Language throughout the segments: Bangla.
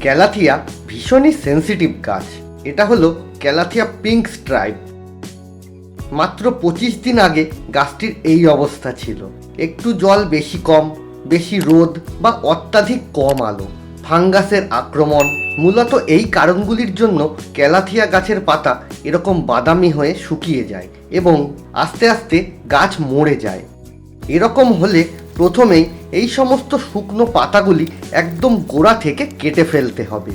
ক্যালাথিয়া ভীষণই সেন্সিটিভ গাছ এটা হলো ক্যালাথিয়া পিঙ্ক স্ট্রাইপ মাত্র পঁচিশ দিন আগে গাছটির এই অবস্থা ছিল। একটু জল বেশি কম, বেশি রোদ বা অত্যাধিক কম আলো। ফাঙ্গাসের আক্রমণ মূলত এই কারণগুলির জন্য ক্যালাথিয়া গাছের পাতা এরকম বাদামি হয়ে শুকিয়ে যায় এবং আস্তে আস্তে গাছ মরে যায়। এরকম হলে প্রথমেই এই সমস্ত শুকনো পাতাগুলি একদম গোড়া থেকে কেটে ফেলতে হবে।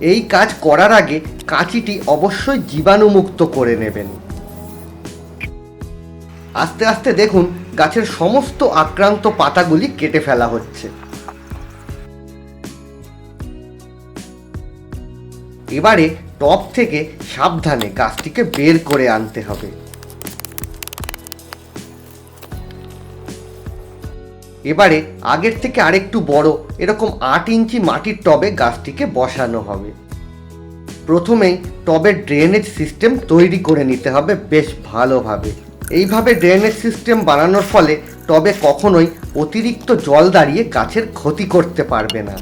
এই কাজ করার আগে কাঁচিটি অবশ্যই জীবাণুমুক্ত করে নেবেন। আস্তে আস্তে দেখুন, গাছের সমস্ত আক্রান্ত পাতাগুলি কেটে ফেলা হচ্ছে। এবারে টপ থেকে সাবধানে গাছটিকে বের করে আনতে হবে। এবারে আগের থেকে আরেকটু বড়, এরকম আট ইঞ্চি মাটির টবে গাছটিকে বসানো হবে। প্রথমেই টবের ড্রেনেজ সিস্টেম তৈরি করে নিতে হবে বেশ ভালোভাবে। এইভাবে ড্রেনেজ সিস্টেম বানানোর ফলে টবে কখনোই অতিরিক্ত জল দাঁড়িয়ে গাছের ক্ষতি করতে পারবে না।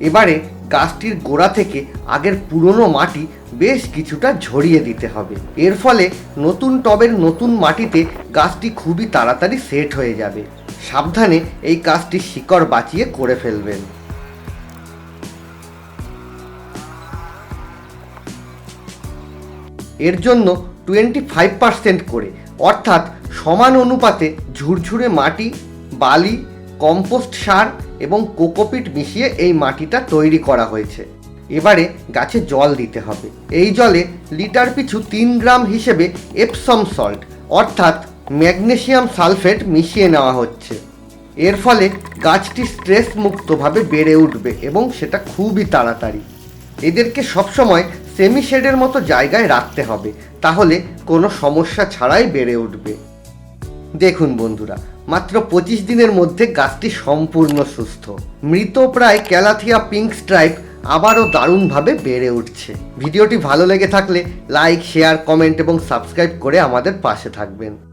এবারে গাছটির গোড়া থেকে আগের পুরনো মাটি বেশ কিছুটা ঝরিয়ে দিতে হবে। এর ফলে নতুন টবের নতুন মাটিতে গাছটি খুবই তাড়াতাড়ি সেট হয়ে যাবে। সাবধানে এই কাজটি শিকড় বাঁচিয়ে করে ফেলবেন। এর জন্য টোয়েন্টি ফাইভ পার্সেন্ট করে, অর্থাৎ সমান অনুপাতে ঝুরঝুরে মাটি, বালি কম্পোস্ট সার এবং কোকোপিট মিশিয়ে এই মাটিটা তৈরি করা হয়েছে। এবারে গাছে জল দিতে হবে। এই জলে লিটার পিছু তিন গ্রাম হিসেবে এপসম সল্ট, অর্থাৎ ম্যাগনেসিয়াম সালফেট মিশিয়ে নেওয়া হচ্ছে। এর ফলে গাছটি স্ট্রেস মুক্তভাবে বেড়ে উঠবে এবং সেটা খুবই তাড়াতাড়ি। এদেরকে সবসময় সেমি শেডের মতো জায়গায় রাখতে হবে, তাহলে কোনো সমস্যা ছাড়াই বেড়ে উঠবে। দেখুন বন্ধুরা, মাত্র পঁচিশ দিনের মধ্যে গাছটি সম্পূর্ণ সুস্থ। মৃত প্রায় ক্যালাথিয়া পিঙ্ক স্ট্রাইপ আবারও দারুণভাবে বেড়ে উঠছে। ভিডিওটি ভালো লেগে থাকলে লাইক, শেয়ার, কমেন্ট এবং সাবস্ক্রাইব করে আমাদের পাশে থাকবেন।